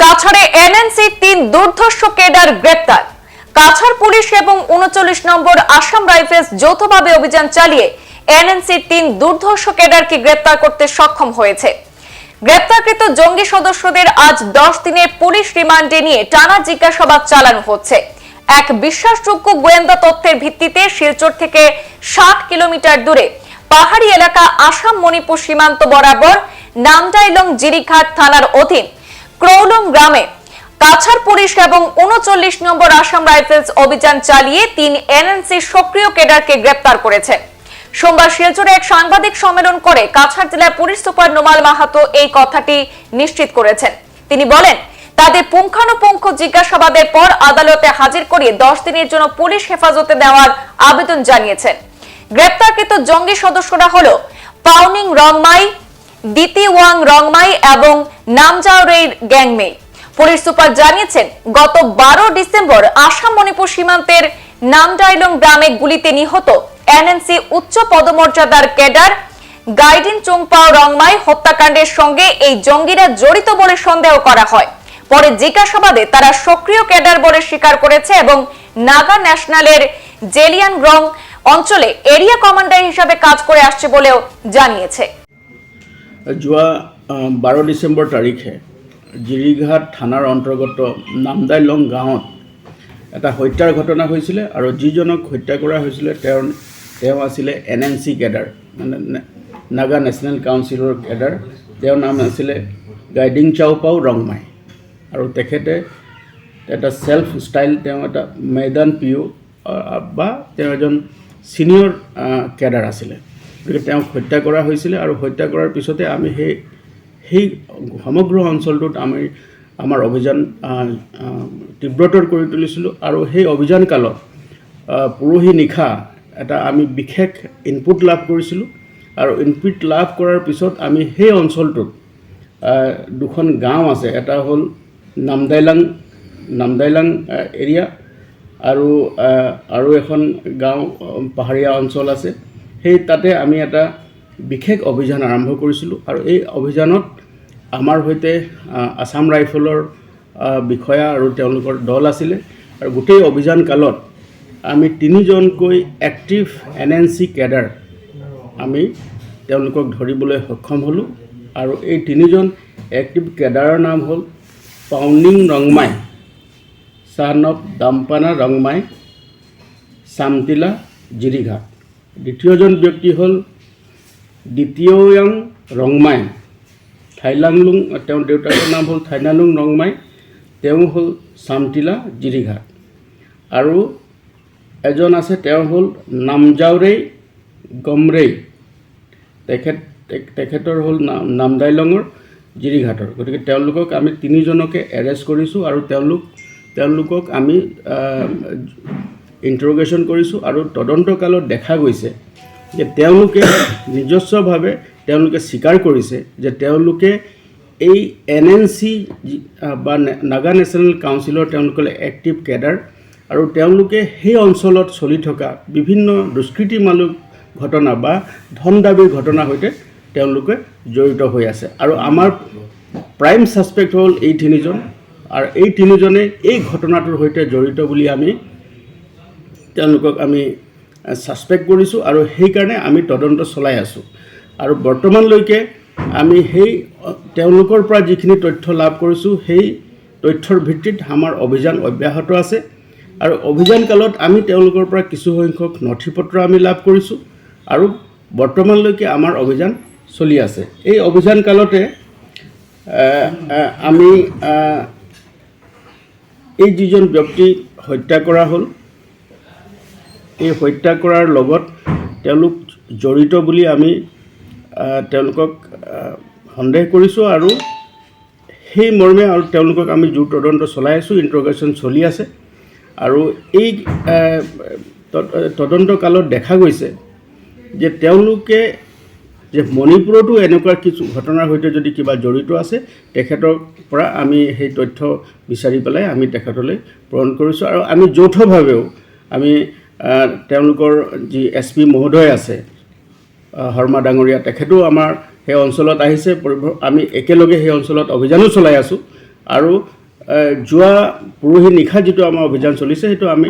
কাছাড়ে নম্বর আসাম যৌথভাবে অভিযান চালিয়ে তিন দুর্ধর্ষ গ্রেপ্তার করতে সক্ষম হয়েছে। গ্রেপ্তারকৃত জঙ্গি সদস্যদের আজ দশ দিনের পুলিশ রিমান্ডে নিয়ে টানা জিজ্ঞাসাবাদ চালানো হচ্ছে। এক বিশ্বাসযোগ্য গোয়েন্দা তথ্যের ভিত্তিতে শিলচর থেকে ষাট কিলোমিটার দূরে পাহাড়ি এলাকা আসাম মণিপুর সীমান্ত বরাবর নামডাইলং জিরিঘাট থানার অধীন ক্রৌলং গ্রামে কাছাড় পুলিশ এবং উনচল্লিশ নম্বর আসাম রাইফেলস অভিযান চালিয়ে তিন এনএনসি সক্রিয় কেডারকে গ্রেপ্তার করেছে। সোমবার শিলচরে এক সাংবাদিক সম্মেলন করে কাছাড় জেলার পুলিশ সুপার নোমাল মাহাতো এই কথাটি নিশ্চিত করেছেন। তিনি বলেন তাদের পুঙ্খানুপুঙ্খ জিজ্ঞাসাবাদের পর আদালতে হাজির করিয়ে দশ দিনের জন্য পুলিশ হেফাজতে দেওয়ার আবেদন জানিয়েছেন। গ্রেপ্তারকৃত জঙ্গি সদস্যরা হল পাউনিং রংমাই দিতি ওয়াং রংমাই এবং নামজাওরের গ্যাংমে। পুলিশ সুপার জানিয়েছেন, গত বারো ডিসেম্বর আসাম মণিপুর সীমান্তের নামডাইলং গ্রামে গুলিতে নিহত এনএনসি উচ্চ পদমর্যাদার ক্যাডার গাইডিন চোংপাও রংমাই হত্যাকাণ্ডের সঙ্গে এই জঙ্গিরা জড়িত বলে সন্দেহ করা হয়। পরে জিজ্ঞাসাবাদে তারা সক্রিয় ক্যাডার বলে স্বীকার করেছে এবং নাগা ন্যাশনালের জেলিয়ান গ্রং অঞ্চলে এরিয়া কমান্ডার হিসাবে কাজ করে আসছে বলেও জানিয়েছে। যোৱা বাৰ ডিচেম্বৰ তাৰিখে জিৰিঘাট থানাৰ অন্তৰ্গত নামদাইলং গাঁৱত এটা হত্যাৰ ঘটনা হৈছিলে আৰু যিজনক হত্যা কৰা হৈছিলে তেওঁৰ, তেওঁ আছিলে এন এন চি কেডাৰ মানে নাগা নেশ্যনেল কাউন্সিলৰ কেডাৰ তেওঁৰ নাম আছিলে গাইডিং চাওপাও ৰংমাই। আৰু তেখেতে এটা ছেল্ফ ষ্টাইল তেওঁ এটা মৈদান পি অ' বা তেওঁ এজন ছিনিয়ৰ কেডাৰ আছিলে। গতিকে তেওঁক হত্যা কৰা হৈছিলে আৰু হত্যা কৰাৰ পিছতে আমি সেই সেই সমগ্ৰ অঞ্চলটোত আমি আমাৰ অভিযান তীব্ৰতৰ কৰি তুলিছিলোঁ আৰু সেই অভিযান কালত পৰহি নিশা এটা আমি বিশেষ ইনপুট লাভ কৰিছিলোঁ আৰু ইনপুট লাভ কৰাৰ পিছত আমি সেই অঞ্চলটোত দুখন গাঁও আছে, এটা হ'ল নামদাইলাং নামদাইলাং এৰিয়া আৰু আৰু এখন গাঁও পাহাৰীয়া অঞ্চল আছে। সেই তাতে আমি এটা বিশেষ অভিযান আৰম্ভ কৰিছিলোঁ আৰু এই অভিযানত আমাৰ সৈতে আছাম ৰাইফলৰ বিষয়া আৰু তেওঁলোকৰ দল আছিলে। আৰু গোটেই অভিযান কালত আমি তিনিজনকৈ active N N C cadre আমি তেওঁলোকক ধৰিবলৈ সক্ষম হ'লোঁ। আৰু এই তিনিজন এক্টিভ কেডাৰৰ নাম হ'ল পাউনিং ৰংমাই চান অফ দাম্পানা ৰংমাই চামটিলা জিৰিঘাট দ্বিতীয়জন ব্যক্তি হ'ল দ্বিতীয়য়াং ৰংমাই থাইলাংলুং, তেওঁৰ দেউতাকৰ নাম হ'ল থাইনালুং ৰংমাই, তেওঁ হ'ল চামটিলা জিৰিঘাট। আৰু এজন আছে, তেওঁ হ'ল নামজাওৰেই গমৰেই। তেখেত তেখেতৰ হ'ল নাম নামদাইলঙৰ জিৰিঘাটৰ। গতিকে তেওঁলোকক আমি তিনিজনকে এৰেষ্ট কৰিছোঁ আৰু তেওঁলোক, তেওঁলোকক আমি ইণ্টাৰগেশ্যন কৰিছোঁ আৰু তদন্তকালত দেখা গৈছে যে তেওঁলোকে নিজস্বভাৱে তেওঁলোকে স্বীকাৰ কৰিছে যে তেওঁলোকে এই এন এন চি বা নাগা নেশ্যনেল কাউন্সিলৰ তেওঁলোকে এক্টিভ কেডাৰ আৰু তেওঁলোকে সেই অঞ্চলত চলি থকা বিভিন্ন দুষ্কৃতিমূলক ঘটনা বা ধন দাবীৰ ঘটনাৰ সৈতে তেওঁলোকে জড়িত হৈ আছে। আৰু আমাৰ প্ৰাইম ছাছপেক্ট হ'ল এই তিনিজন। আৰু এই তিনিজনে এই ঘটনাটোৰ সৈতে জড়িত বুলি আমি তেওঁলোকক আমি ছাছপেক্ট কৰিছোঁ আৰু সেইকাৰণে আমি তদন্ত চলাই আছোঁ। আৰু বৰ্তমানলৈকে আমি সেই, তেওঁলোকৰ পৰা যিখিনি তথ্য লাভ কৰিছোঁ, সেই তথ্যৰ ভিত্তিত আমাৰ অভিযান অব্যাহত আছে। আৰু অভিযান কালত আমি তেওঁলোকৰ পৰা কিছুসংখ্যক নথি পত্ৰ আমি লাভ কৰিছোঁ। আৰু বৰ্তমানলৈকে আমাৰ অভিযান চলি আছে। এই অভিযান কালতে আহ, আহ, আমি এই যিজন ব্যক্তিক হত্যা কৰা হ'ল এই হত্যা কৰাৰ লগত তেওঁলোক জড়িত বুলি আমি তেওঁলোকক সন্দেহ কৰিছোঁ আৰু সেই মৰ্মে আৰু তেওঁলোকক আমি জোৰ তদন্ত চলাই আছোঁ ইণ্টাৰগেশ্যন চলি আছে। আৰু এই আহ, ত- তদন্ত কালত দেখা গৈছে যে তেওঁলোকে যে মণিপুৰতো এনেকুৱা কিছু ঘটনাৰ সৈতে যদি কিবা জড়িত আছে, তেখেতৰ পৰা আমি সেই তথ্য বিচাৰি পেলাই আমি তেখেতলৈ প্ৰেৰণ কৰিছোঁ আৰু আমি যৌথভাৱেও আমি তেওঁলোকৰ যি এছ পি মহোদয় আছে শৰ্মা ডাঙৰীয়া, তেখেতো আমাৰ সেই অঞ্চলত আহিছে আমি একেলগে সেই অঞ্চলত অভিযানো চলাই আছোঁ আৰু যোৱা পৰহি নিশা যিটো আমাৰ অভিযান চলিছে, সেইটো আমি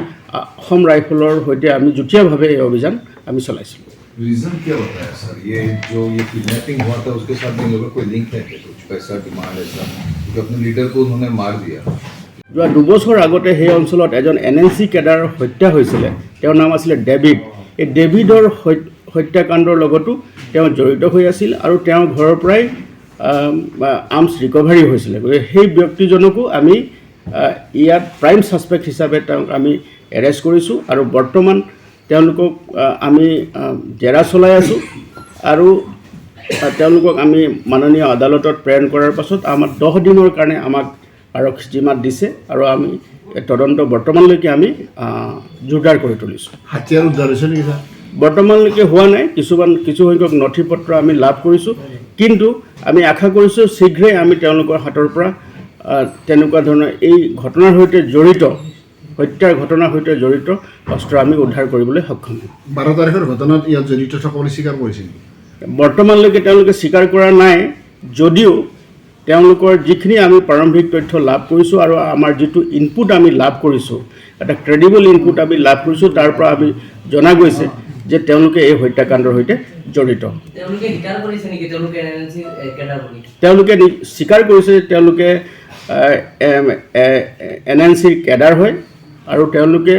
অসম ৰাইফলৰ সৈতে আমি যুটীয়াভাৱে এই অভিযান আমি চলাইছিলোঁ। रीजन क्या होता है सर ये जो ये किडनैपिंग हुआ था उसके साथ इन लोगों का कोई लिंक है क्या कुछ पैसा डिमांड ऐसा क्योंकि अपने लीडर को उन्होंने मार दिया যোৱা দুবছৰ আগতে সেই অঞ্চলত এজন এন এন চি কেডাৰ হত্যা হৈছিলে তেওঁৰ নাম আছিলে ডেভিড এই ডেভিডৰ হত্য- হত্যাকাণ্ডৰ লগতো তেওঁ জড়িত হৈ আছিল আৰু তেওঁৰ ঘৰৰ পৰাই আৰ্মছ ৰিকভাৰী হৈছিলে গতিকে সেই ব্যক্তিজনকো আমি আহ, ইয়াত প্ৰাইম ছাছপেক্ট হিচাপে তেওঁক আমি এৰেষ্ট কৰিছোঁ আৰু বৰ্তমান তেওঁলোকক আমি জেৰা চলাই আছোঁ আৰু তেওঁলোকক আমি মাননীয় আদালতত প্ৰেৰণ কৰাৰ পাছত আমাক দহ দিনৰ কাৰণে আমাক আৰক্ষী জিমাত দিছে আৰু আমি তদন্ত বৰ্তমানলৈকে আমি জোৰদাৰ কৰি তুলিছোঁ। হাতিয়াৰ উদ্ধাৰ হৈছে নেকি ছাৰ? বৰ্তমানলৈকে হোৱা নাই কিছুমান কিছুসংখ্যক নথি পত্ৰ আমি লাভ কৰিছোঁ কিন্তু আমি আশা কৰিছোঁ শীঘ্ৰেই আমি তেওঁলোকৰ হাতৰ পৰা তেনেকুৱা ধৰণৰ এই ঘটনাৰ সৈতে জড়িত হত্যাৰ ঘটনাৰ সৈতে জড়িত অস্ত্ৰ আমি উদ্ধাৰ কৰিবলৈ সক্ষম হ'ম বাৰ তাৰিখৰ ঘটনাত ইয়াত জড়িত থকা স্বীকাৰ কৰিছে নেকি বৰ্তমানলৈকে তেওঁলোকে স্বীকাৰ কৰা নাই যদিও তেওঁলোকৰ যিখিনি আমি প্ৰাৰম্ভিক তথ্য লাভ কৰিছোঁ আৰু আমাৰ যিটো ইনপুট আমি লাভ কৰিছোঁ এটা ক্ৰেডিবল ইনপুট আমি লাভ কৰিছোঁ তাৰ পৰা আমি জনা গৈছে যে তেওঁলোকে এই হত্যাকাণ্ডৰ সৈতে জড়িত তেওঁলোকে স্বীকাৰ কৰিছে যে তেওঁলোকে এন এন চিৰ কেডাৰ হয় আৰু তেওঁলোকে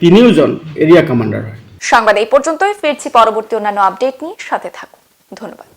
তিনিওজন এৰিয়া কমাণ্ডাৰ হয়। সংবাদ এই পর্যন্তই। ফিরছি পরবর্তী অন্যান্য আপডেট নিয়ে সাথে থাকুন। ধন্যবাদ।